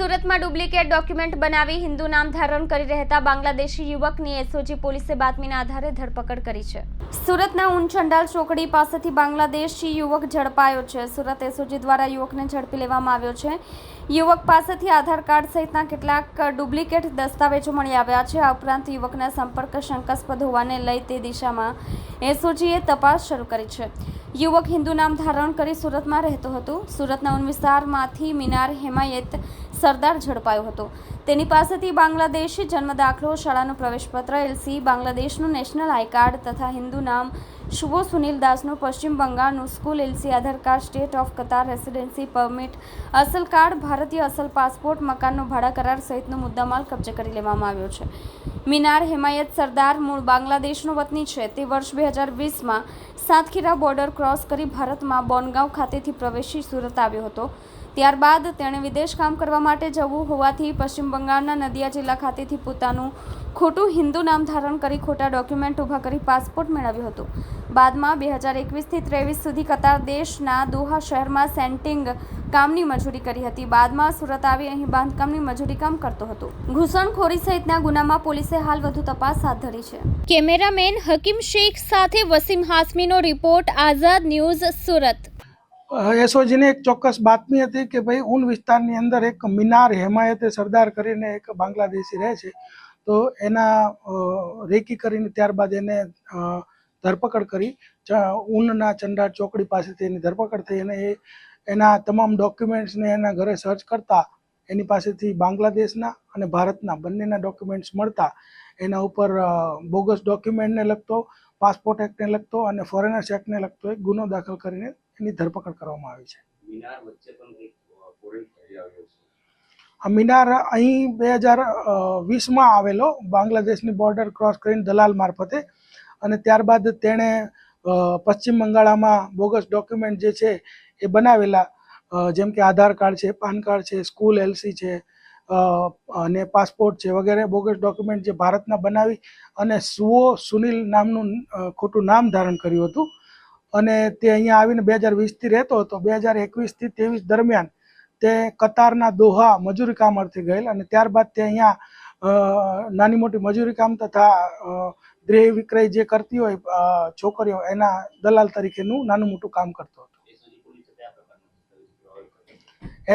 સુરતમાં duplicate document બનાવી હિન્દુ નામ ધારણ કરી રહેતા બાંગ્લાદેશી યુવકની એસઓજી પોલીસે બાતમીના આધારે ધરપકડ કરી છે. સુરતના ઊંચંડાલ ચોકડી પાસેથી બાંગ્લાદેશી યુવક ઝડપાયો છે. સુરત એસઓજી દ્વારા યુવકને ઝડપી લેવામાં આવ્યો છે. યુવક પાસેથી આધાર કાર્ડ સહિતના કેટલાક ડુપ્લિકેટ દસ્તાવેજો મળી આવ્યા છે. આ ઉપરાંત યુવકના સંપર્ક શંકાસ્પદ હોવાને લઈ તે દિશામાં એસઓજીએ તપાસ શરૂ કરી છે. યુવક હિન્દુ નામ ધારણ કરી સુરતમાં રહેતો હતો. સુરતના ઉન વિસ્તારમાંથી મિનાર હેમાયત સરદાર ઝડપાયો હતો. તેની પાસેથી બાંગ્લાદેશી જન્મ દાખલો શાળાનું પ્રવેશપત્ર એલસી બાંગ્લાદેશનું નેશનલ આઈ કાર્ડ તથા હિન્દુ નામ શુભો સુનિલ દાસનું પશ્ચિમ બંગાળનું school LC Aadhaar card state of Qatar residency permit અસલ કાર્ડ ભારતીય અસલ પાસપોર્ટ મકાનનો ભાડા કરાર સહિતનો મુદ્દામાલ કબજે કરી લેવામાં આવ્યો છે. મિનાર હેમાયત સરદાર મૂળ બાંગ્લાદેશનો વતની છે. તે વર્ષ બે હજાર વીસમાં સાતખીરા બોર્ડર ક્રોસ કરી ભારતમાં બોનગાંવ ખાતેથી પ્રવેશી સુરત આવ્યો હતો. ત્યારબાદ તેણે વિદેશ કામ કરવા માટે જવું હોવાથી પશ્ચિમ બંગાળના નદિયા જિલ્લા ખાતેથી પોતાનું ખોટું હિન્દુ નામ ધારણ કરી ખોટા ડોક્યુમેન્ટ ઊભા કરી પાસપોર્ટ મેળવ્યો હતો. બાદમાં બે હજાર એકવીસથી ત્રેવીસ સુધી કતાર દેશના દોહા શહેરમાં સેન્ટિંગ કામની મજૂરી કરી હતી. બાદમાં સુરત આવી અહીં બાંધકામની મજૂરી કામ કરતો હતો. ઘૂસણખોરી સહિતના ગુનામાં પોલીસે હાલ વધુ તપાસ હાથ ધરી છે. કેમેરામેન હકીમ શેખ સાથે વસીમ હાસમીનો રિપોર્ટ, આઝાદ ન્યૂઝ સુરત. એસઓજીને એક ચોક્કસ બાતમી હતી કે ભાઈ, ઊન વિસ્તારની અંદર એક મિનાર હેમાયતે સરદાર કરીને એક બાંગ્લાદેશી રહે છે. તો એના રેકી કરીને ત્યારબાદ એને ધરપકડ કરી. ઊનના ચંડા ચોકડી પાસેથી એની ધરપકડ થઈ અને એ, એના તમામ ડોક્યુમેન્ટ્સને એના ઘરે સર્ચ કરતા, એની પાસેથી બાંગ્લાદેશના અને ભારતના બંનેના ડોક્યુમેન્ટ્સ મળતા, એના ઉપર બોગસ ડોક્યુમેન્ટને લગતો પાસપોર્ટ એક્ટને લગતો અને ફોરેનર્સ એક્ટને લગતો એક ગુનો દાખલ કરીને એની ધરપકડ કરવામાં આવી છે. આ મિનાર અહીં બે હજાર વીસમાં આવેલો બાંગ્લાદેશની બોર્ડર ક્રોસ કરીને દલાલ મારફતે અને ત્યારબાદ તેણે પશ્ચિમ બંગાળામાં બોગસ ડોક્યુમેન્ટ જે છે એ બનાવેલા જેમ કે આધાર કાર્ડ છે પાન કાર્ડ છે સ્કૂલ એલસી છે અને પાસપોર્ટ છે વગેરે બોગસ ડોક્યુમેન્ટ જે ભારતના બનાવી અને સુઓ સુનિલ નામનું ખોટું નામ ધારણ કર્યું હતું. અને તે અહીંયા આવીને બે હજાર વીસથી રહેતો હતો. બે હજાર એકવીસથી ત્રેવીસ દરમિયાન તે કતારના દોહા મજૂરી કામ અર્થે ગયેલ અને ત્યારબાદ તે અહીંયા નાની મોટી મજૂરી કામ તથા દેહ વિક્રય જે કરતી હોય છોકરીઓ એના દલાલ તરીકેનું નાનું મોટું કામ કરતો હતો.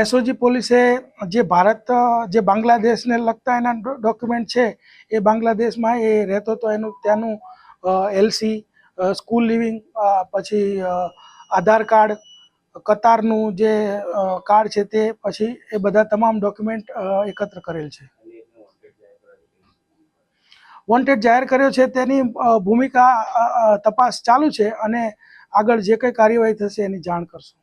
એસઓજી પોલીસે જે ભારત, જે બાંગ્લાદેશને લગતા એના ડોક્યુમેન્ટ છે, એ બાંગ્લાદેશમાં એ રહેતો હતો એનું, ત્યાંનું એલસી સ્કૂલ લિવિંગ પછી આધાર કાર્ડ, કતારનું જે કાર્ડ છે તે પછી એ બધા તમામ ડોક્યુમેન્ટ એકત્ર કરેલ છે. વોન્ટેડ જાહેર કર્યો છે તેની ભૂમિકા તપાસ ચાલુ છે અને આગળ જે કંઈ કાર્યવાહી થશે એની જાણ કરશું.